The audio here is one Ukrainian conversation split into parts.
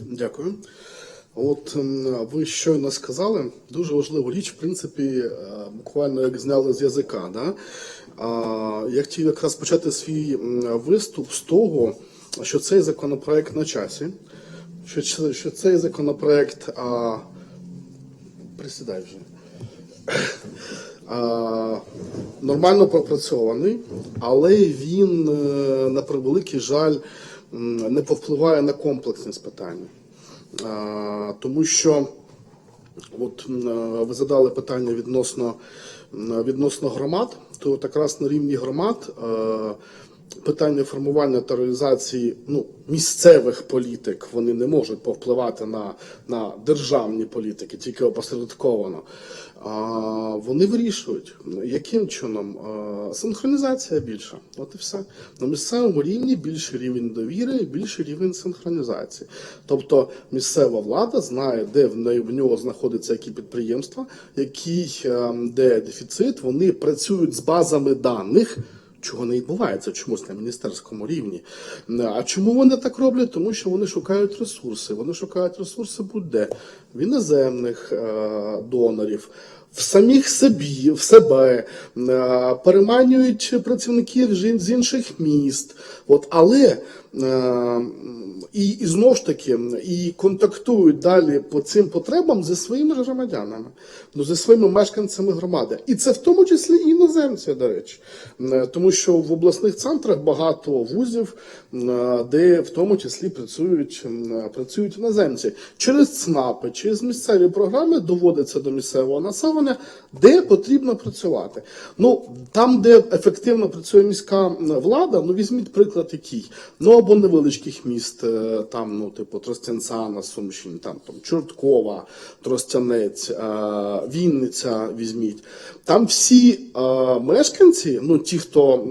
Дякую. От ви щойно сказали дуже важливу річ, в принципі, е, буквально як зняли з язика. Да? Я хотів якраз почати свій виступ з того, що цей законопроект на часі, що, що цей законопроект а, присідай вже. А, нормально пропрацьований, але він, е, на превеликий жаль, не повпливає на комплексність питання. Тому що От е, ви задали питання відносно, відносно громад, то якраз на рівні громад е, питання формування та реалізації ну, місцевих політик вони не можуть повпливати на, на державні політики, тільки опосередковано. А, вони вирішують, яким чином Е, синхронізація більша. От і все. На місцевому рівні більший рівень довіри і більший рівень синхронізації. Тобто місцева влада знає, де в неї в нього знаходиться які підприємства, який е, де дефіцит. Вони працюють з базами даних. Чого не відбувається чомусь на міністерському рівні. А чому вони так роблять? Тому що вони шукають ресурси. Вони шукають ресурси будь-де в іноземних е, донорів, в самих собі, в себе, е, переманюють працівників з інших міст. От, але е, і, і знову ж таки і контактують далі по цим потребам зі своїми громадянами, ну, зі своїми мешканцями громади. І це в тому числі і іноземці, до речі. Е, Тому що в обласних центрах багато вузів, е, де в тому числі працюють, е, працюють іноземці. Через ЦНАПи, через місцеві програми доводиться до місцевого населення, де потрібно працювати. Ну, там, де ефективно працює міська влада, ну візьміть приклад який. Ну або невеличких міст, там, ну, типу, Тростянця на Сумщині, там, там Чорткова, Тростянець, е, Вінниця візьміть. Там всі е, мешканці, ну ті, хто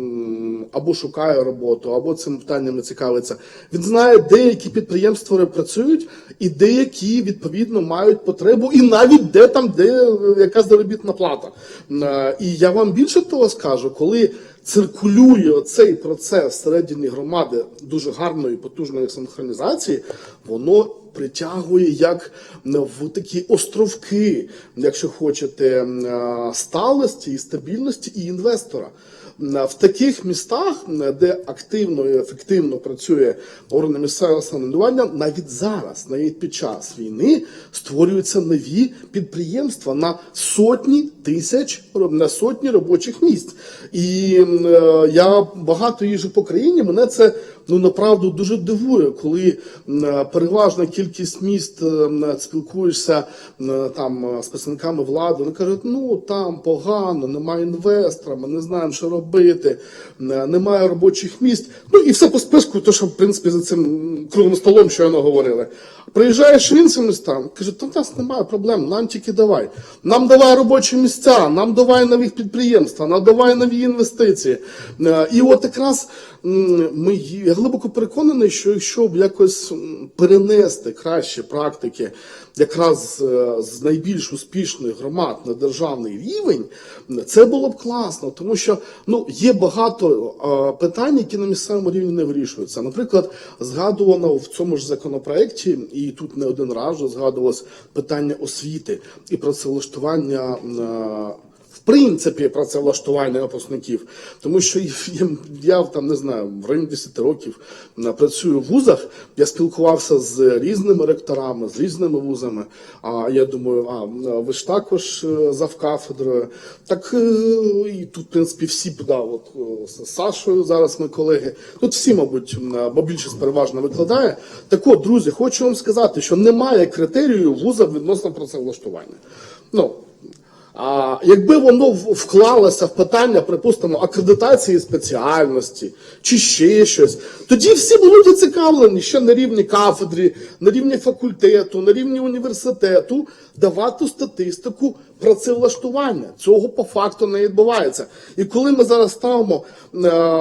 або шукає роботу, або цим питаннями цікавиться, він знає, де які підприємства працюють, і деякі відповідно мають потребу, і навіть де там, де якась заробітна плата. Е, І я вам більше того скажу, коли циркулює цей процес всередині громади дуже гарної, потужної синхронізації, воно притягує як в такі островки, якщо хочете, е, сталості і стабільності і інвестора. В таких містах, де активно і ефективно працює органи місцевого самоврядування, навіть зараз, навіть під час війни, створюються нові підприємства на сотні тисяч на сотні робочих місць. І е, я багато їжджу по країні. Мене це ну направду дуже дивує, коли переважна кількість міст спілкуєшся там з представниками влади. Вони кажуть, ну там погано, немає інвестора, ми не знаємо, що робити, немає робочих місць. Ну і все по списку, то що в принципі за цим круглим столом щойно говорили. Приїжджаєш в інші міста, каже, то в нас немає проблем, нам тільки давай. Нам давай робочі місця, нам давай нових підприємства, нам давай нові інвестиції. Е, І от якраз ми, я глибоко переконаний, що якщо б якось перенести кращі практики якраз е, з найбільш успішних громад на державний рівень, це було б класно, тому що ну, є багато е, питань, які на місцевому рівні не вирішуються. Наприклад, згадувано в цьому ж законопроекті, і тут не один раз згадувалось питання освіти і працевлаштування. Принципі, працевлаштування випускників, тому що я, там не знаю, в районі 10 років працюю в вузах. Я спілкувався з різними ректорами, з різними вузами. А я думаю, а ви ж також е, завкафедрою. Так е, і тут, в принципі, всі да, от е, з Сашою зараз ми колеги. Тут всі, мабуть, бо більшість переважно викладає. Так от, друзі, хочу вам сказати, що немає критерію вуза відносно працевлаштування. Ну, якби воно вклалося в питання, припустимо, акредитації спеціальності чи ще щось, тоді всі були зацікавлені ще на рівні кафедрі, на рівні факультету, на рівні університету давати статистику працевлаштування. Цього по факту не відбувається. І коли ми зараз ставимо е,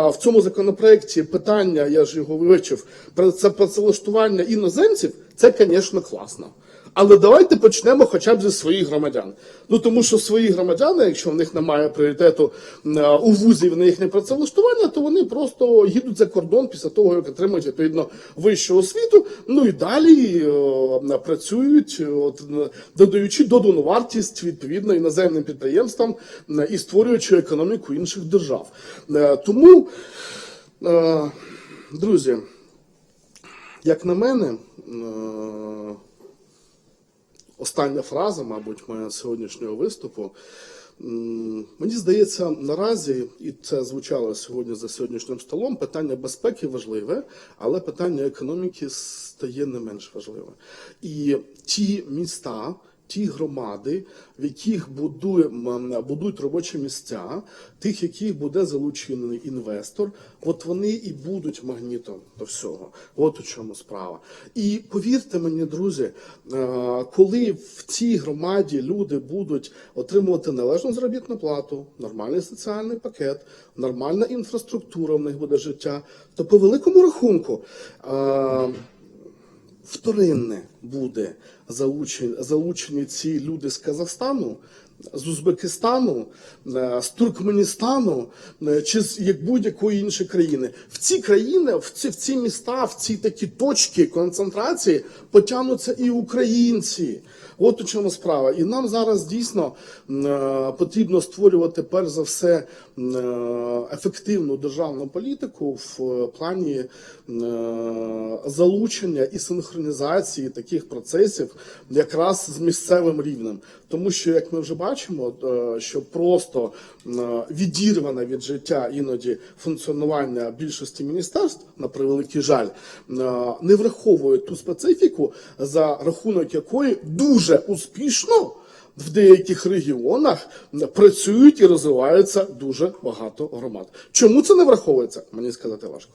в цьому законопроекті питання, я ж його вивчив, про це працевлаштування іноземців, це, звісно, класно. Але давайте почнемо хоча б зі своїх громадян. Ну тому що свої громадяни, якщо в них немає пріоритету е, у вузі на їхнє працевлаштування, то вони просто їдуть за кордон після того, як отримують відповідно вищу освіту. Ну і далі е, працюють, е, от, е, додаючи додану вартість відповідно іноземним підприємствам е, і створюючи економіку інших держав. Е, Тому, е, друзі, як на мене, е, остання фраза, мабуть, моя сьогоднішнього виступу. Мені здається, наразі, і це звучало сьогодні за сьогоднішнім столом, питання безпеки важливе, але питання економіки стає не менш важливе. І ті міста, ті громади, в яких будує, м, будують робочі місця, тих, яких буде залучений інвестор, от вони і будуть магнітом до всього. От у чому справа. І повірте мені, друзі, е, коли в цій громаді люди будуть отримувати належну заробітну плату, нормальний соціальний пакет, нормальна інфраструктура в них буде життя, то по великому рахунку. Вторинне буде залучені, залучені ці люди з Казахстану, з Узбекистану, е, з Туркменістану е, чи з як будь-якої іншої країни. В ці країни, в ці, в ці міста, в ці такі точки концентрації потягнуться і українці. От у чому справа. І нам зараз дійсно е, потрібно створювати перш за все е, ефективну державну політику в е, плані залучення і синхронізації таких процесів якраз з місцевим рівнем. Тому що, як ми вже бачимо, що просто м, відірване від життя іноді функціонування більшості міністерств, на превеликий жаль, не враховує ту специфіку, за рахунок якої дуже успішно в деяких регіонах працюють і розвиваються дуже багато громад. Чому це не враховується? Мені сказати важко.